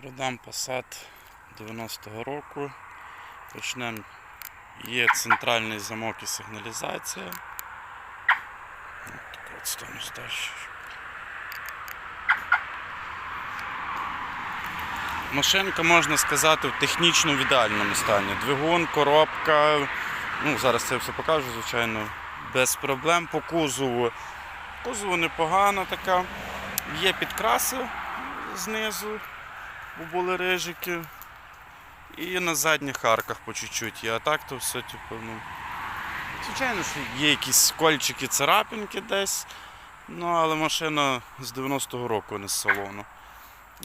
Продам Passat 90-го року. Почнемо. Є центральний замок і сигналізація. Так от стану старше. Машинка, можна сказати, в технічно в ідеальному стані. Двигун, коробка. Ну, зараз це все покажу, звичайно, без проблем. По кузову. Кузову непогана така. Є підкраси знизу, бо були рижики. І на задніх арках по чуть-чуть. А так то все, типу, ну. Звичайно, що є якісь кольчики, царапинки десь. Ну, але машина з 90-го року, не з салону.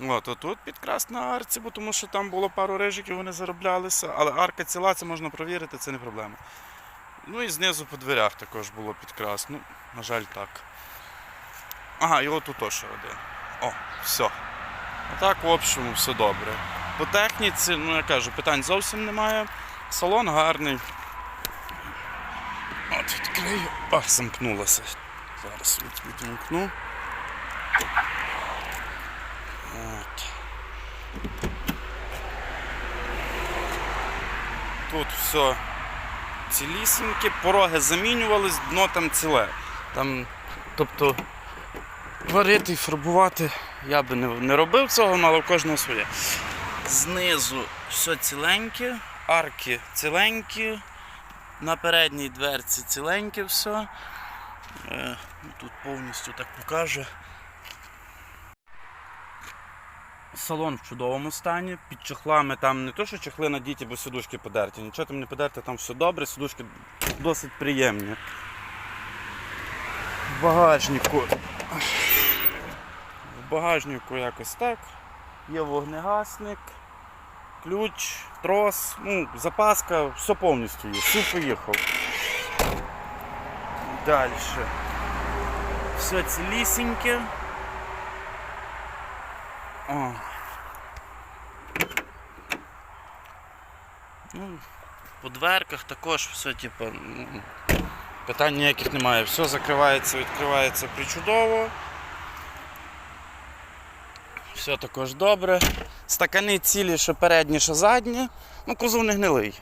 От, а тут підкрас на арці, бо тому що там було пару рижиків, вони зароблялися, але арка ціла, це можна провірити, це не проблема. Ну і знизу по дверях також було підкрас. Ну, на жаль, так. Ага, і от тут ще один. О, все. А так, в общому, все добре. По техніці, ну я кажу, питань зовсім немає. Салон гарний. От відкрию. Ах, замкнулося. Зараз від- відімкну. От. Тут все цілісіньке, пороги замінювались, дно там ціле. Там, тобто, варити і фарбувати я би не, робив цього, ну, але в кожного своє. Знизу все ціленьке, арки ціленькі, на передній дверці ціленьке все. Е, ну, тут повністю так покаже. Салон в чудовому стані, під чохлами там не то, що чохли надіті, бо сидушки подерті. Нічого там не подерти, там все добре, сидушки досить приємні. В багажнику. В багажнику якось так. Є вогнегасник, ключ, трос, ну, запаска, все повністю є. Все поїхав. Далі. Все цілісіньке. О. Ну, по дверках також все, типу, питань ніяких немає. Все закривається, відкривається причудово. Все також добре. Стакани цілі, що передні, що задні. Ну, кузов не гнилий.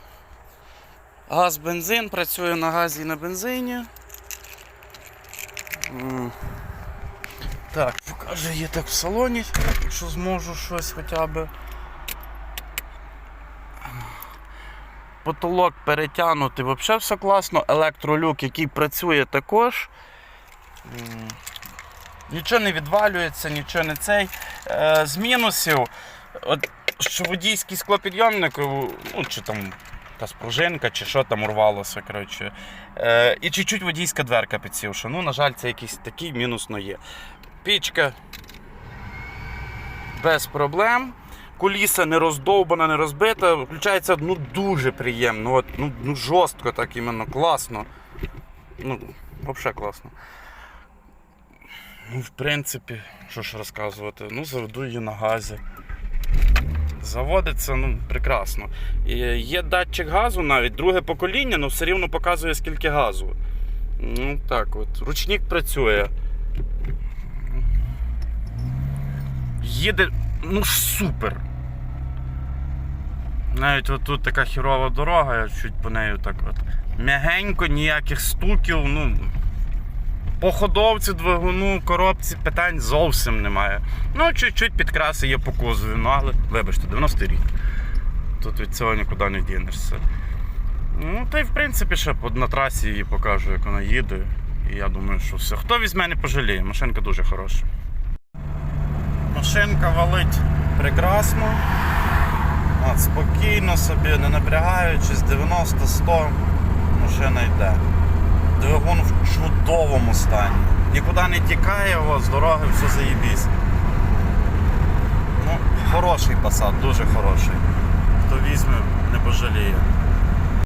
Газ, бензин, працює на газі і на бензині. Так, покажу є так в салоні, якщо зможу щось хоча б. Потолок перетягнутий, взагалі все класно. Електролюк, який працює також. Нічого не відвалюється, нічого не цей. Е, з мінусів, от, що водійський склопідйомник, ну, чи там та спружинка, чи що там урвалося. коротше. Е, і чуть-чуть водійська дверка підсівша. Ну, на жаль, це якийсь такий мінус но є. Пічка без проблем. Куліса не роздовбана, не розбита. Включається ну, дуже приємно. От, ну, ну, жорстко так іменно, класно. Ну, взагалі класно. Ну, в принципі, що ж розказувати, ну, заведу її на газі. Заводиться ну, прекрасно. І є датчик газу навіть, друге покоління, але все рівно показує скільки газу. Ну так от. Ручник працює. Їде ну супер. Навіть от тут така хірова дорога, я чуть по нею так от. М'ягенько, ніяких стуків, ну. По ходовці, двигуну, коробці питань зовсім немає. Ну, чуть-чуть підкраси є по кузові, ну але вибачте, 90 рік. Тут від цього нікуди не дінешся. Ну, та й в принципі ще на трасі її покажу, як вона їде. І я думаю, що все. Хто візьме, не пожаліє. Машинка дуже хороша. Машинка валить прекрасно. От, спокійно собі, не напрягаючись, 90-100 машина йде. Двигун в чудовому стані. Нікуди не тікає, з дороги все заєбісь. Ну, хороший Passat, дуже хороший. Хто візьме, не пожаліє.